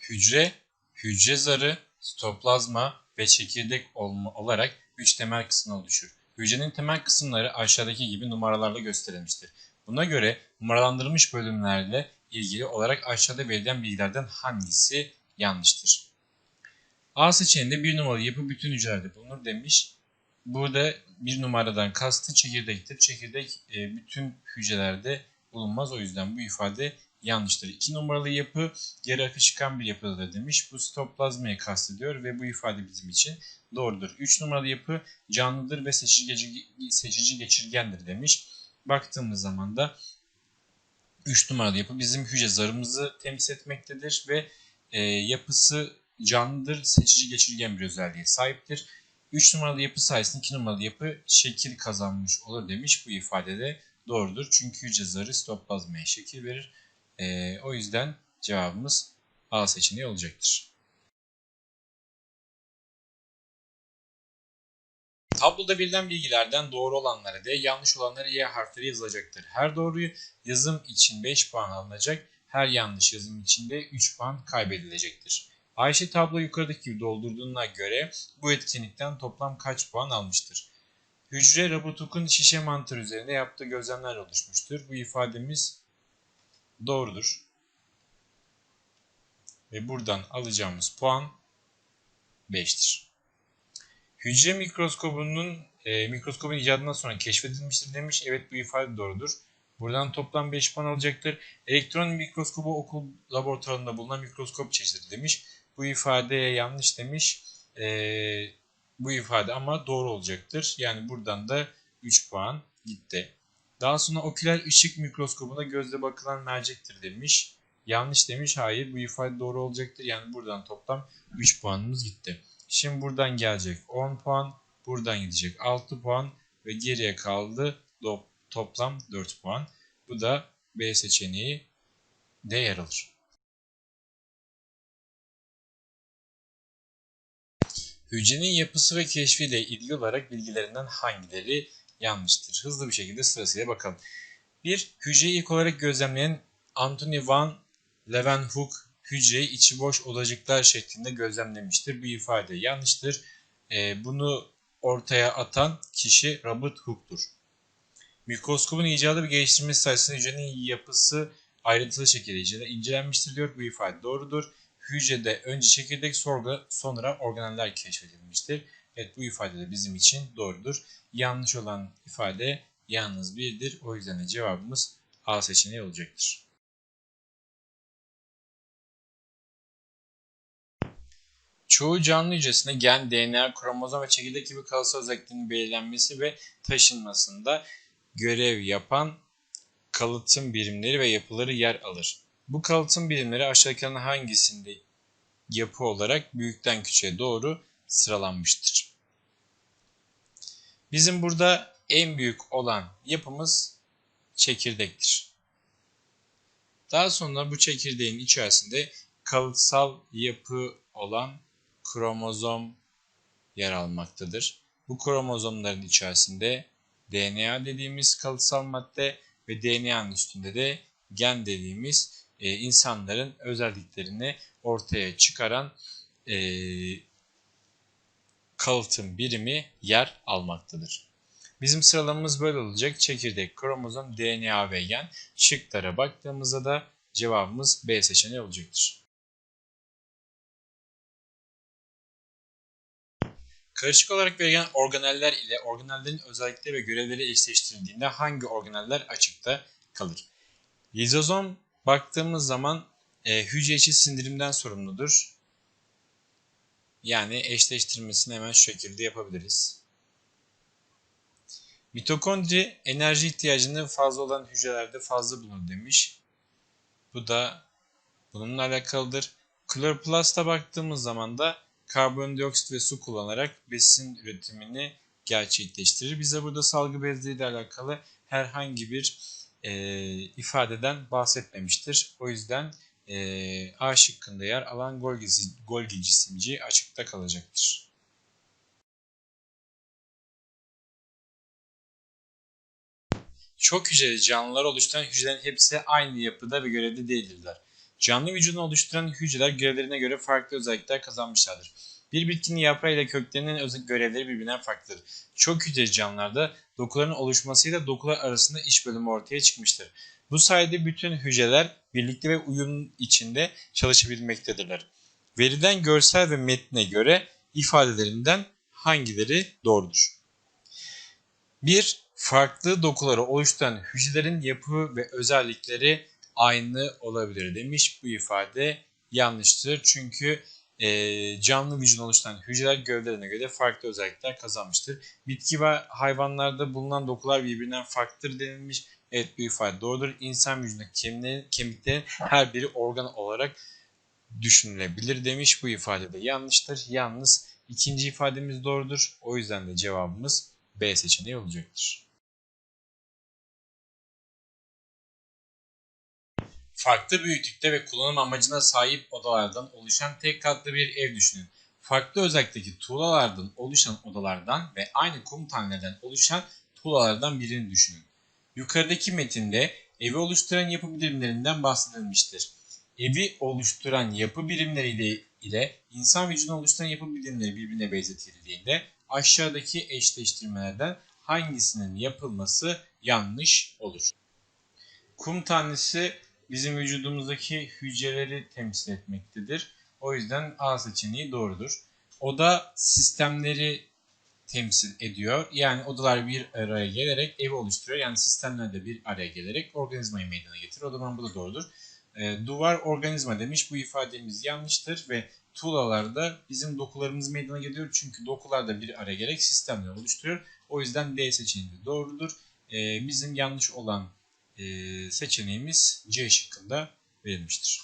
Hücre, hücre zarı, sitoplazma ve çekirdek olma, olarak 3 temel kısmı oluşur. Hücrenin temel kısımları aşağıdaki gibi numaralarla gösterilmiştir. Buna göre numaralandırılmış bölümlerle ilgili olarak aşağıda verilen bilgilerden hangisi yanlıştır? A seçeneğinde bir numaralı yapı bütün hücrelerde bulunur demiş. Burada bir numaradan kastı çekirdektir. Çekirdek e, bütün hücrelerde bulunmaz. O yüzden bu ifade yanlıştır. 2 numaralı yapı geri akışkan bir yapıdır demiş. Bu sitoplazmayı kastediyor ve bu ifade bizim için doğrudur. 3 numaralı yapı canlıdır ve seçici, seçici geçirgendir demiş. Baktığımız zaman da 3 numaralı yapı bizim hücre zarımızı temsil etmektedir ve e, yapısı canlıdır, seçici geçirgen bir özelliğe sahiptir. 3 numaralı yapı sayesinde 2 numaralı yapı şekil kazanmış olur demiş. Bu ifade de doğrudur. Çünkü hücre zarı sitoplazmaya şekil verir. E, o yüzden cevabımız A seçeneği olacaktır. Tabloda verilen bilgilerden doğru olanlara D, yanlış olanlara Y harfleri yazılacaktır. Her doğruyu yazım için 5 puan alınacak, her yanlış yazım için de 3 puan kaybedilecektir. Ayşe tablo yukarıdaki gibi doldurduğuna göre bu etkinlikten toplam kaç puan almıştır? Hücre Rabutuk'un şişe mantar üzerinde yaptığı gözlemler oluşmuştur. Bu ifademiz doğrudur. Ve buradan alacağımız puan 5'tir. Hücre mikroskobunun e, mikroskobun icadından sonra keşfedilmiştir demiş. Evet bu ifade doğrudur. Buradan toplam 5 puan alacaktır. Elektron mikroskobu okul laboratuvarında bulunan mikroskop çeşidi demiş. Bu ifadeye yanlış demiş. E, bu ifade ama doğru olacaktır. Yani buradan da 3 puan gitti. Daha sonra oküler ışık mikroskobuna gözle bakılan mercektir demiş. Yanlış demiş. Hayır bu ifade doğru olacaktır. Yani buradan toplam 3 puanımız gitti. Şimdi buradan gelecek 10 puan. Buradan gidecek 6 puan. Ve geriye kaldı toplam 4 puan. Bu da B seçeneği D yer alır. Hücrenin yapısı ve keşfiyle ilgili olarak bilgilerinden hangileri yanlıştır? Hızlı bir şekilde sırasıyla bakalım. 1. Hücreyi ilk olarak gözlemleyen Anthony van Leeuwenhoek hücreyi içi boş odacıklar şeklinde gözlemlemiştir. Bu ifade yanlıştır. E, bunu ortaya atan kişi Robert Hooke'dur. Mikroskobun icadı ve geliştirmesi sayesinde hücrenin yapısı ayrıntılı şekilde incelenmiştir diyor. Bu ifade doğrudur. Hücrede önce çekirdek sorgu sonra organeller keşfedilmiştir. Evet bu ifade de bizim için doğrudur. Yanlış olan ifade yalnız birdir. O yüzden de cevabımız A seçeneği olacaktır. Çoğu canlı hücresinde gen, DNA, kromozom ve çekirdek gibi kalıtsal özelliklerinin belirlenmesi ve taşınmasında görev yapan kalıtım birimleri ve yapıları yer alır. Bu kalıtım birimleri aşağıdakilerden hangisinde yapı olarak büyükten küçüğe doğru sıralanmıştır? Bizim burada en büyük olan yapımız çekirdektir. Daha sonra bu çekirdeğin içerisinde kalıtsal yapı olan kromozom yer almaktadır. Bu kromozomların içerisinde DNA dediğimiz kalıtsal madde ve DNA'nın üstünde de gen dediğimiz e, insanların özelliklerini ortaya çıkaran e, kalıtım birimi yer almaktadır. Bizim sıralamamız böyle olacak. Çekirdek, kromozom, DNA ve gen. Şıklara baktığımızda da cevabımız B seçeneği olacaktır. Karışık olarak verilen organeller ile organellerin özellikleri ve görevleri eşleştirildiğinde hangi organeller açıkta kalır? Lizozom baktığımız zaman e, hücre içi sindirimden sorumludur. Yani eşleştirmesini hemen şu şekilde yapabiliriz. Mitokondri enerji ihtiyacının fazla olan hücrelerde fazla bulunur demiş. Bu da bununla alakalıdır. Kloroplasta baktığımız zaman da karbondioksit ve su kullanarak besin üretimini gerçekleştirir. Bize burada salgı bezleriyle alakalı herhangi bir e, ifadeden bahsetmemiştir. O yüzden e, A şıkkında yer alan Golgi, Golgi cisimci açıkta kalacaktır. Çok hücreli canlılar oluşturan hücrelerin hepsi aynı yapıda ve görevde değildirler. Canlı vücudunu oluşturan hücreler görevlerine göre farklı özellikler kazanmışlardır. Bir bitkinin yaprağı ile köklerinin görevleri birbirinden farklıdır. Çok hücreli canlılarda dokuların oluşmasıyla dokular arasında iş bölümü ortaya çıkmıştır. Bu sayede bütün hücreler birlikte ve uyum içinde çalışabilmektedirler. Verilen görsel ve metne göre ifadelerinden hangileri doğrudur? 1. Farklı dokuları oluşturan hücrelerin yapı ve özellikleri aynı olabilir demiş. Bu ifade yanlıştır. Çünkü e, canlı vücudunu oluşturan hücreler gövdelerine göre farklı özellikler kazanmıştır. Bitki ve hayvanlarda bulunan dokular birbirinden farklıdır denilmiş. Evet bu ifade doğrudur. İnsan vücudundaki kemiklerin, kemiklerin her biri organ olarak düşünülebilir demiş. Bu ifade de yanlıştır. Yalnız ikinci ifademiz doğrudur. O yüzden de cevabımız B seçeneği olacaktır. Farklı büyüklükte ve kullanım amacına sahip odalardan oluşan tek katlı bir ev düşünün. Farklı özellikteki tuğlalardan oluşan odalardan ve aynı kum tanelerden oluşan tuğlalardan birini düşünün. Yukarıdaki metinde evi oluşturan yapı birimlerinden bahsedilmiştir. Evi oluşturan yapı birimleri ile, insan vücudunu oluşturan yapı birimleri birbirine benzetildiğinde aşağıdaki eşleştirmelerden hangisinin yapılması yanlış olur? Kum tanesi bizim vücudumuzdaki hücreleri temsil etmektedir. O yüzden A seçeneği doğrudur. Oda sistemleri temsil ediyor. Yani odalar bir araya gelerek evi oluşturuyor. Yani sistemler de bir araya gelerek organizmayı meydana getirir. O zaman bu da doğrudur. E, duvar organizma demiş. Bu ifademiz yanlıştır ve tuğlalarda bizim dokularımız meydana geliyor. Çünkü dokular da bir araya gelerek sistemler oluşturuyor. O yüzden D seçeneği doğrudur. E, bizim yanlış olan e, seçeneğimiz C şıkkında verilmiştir.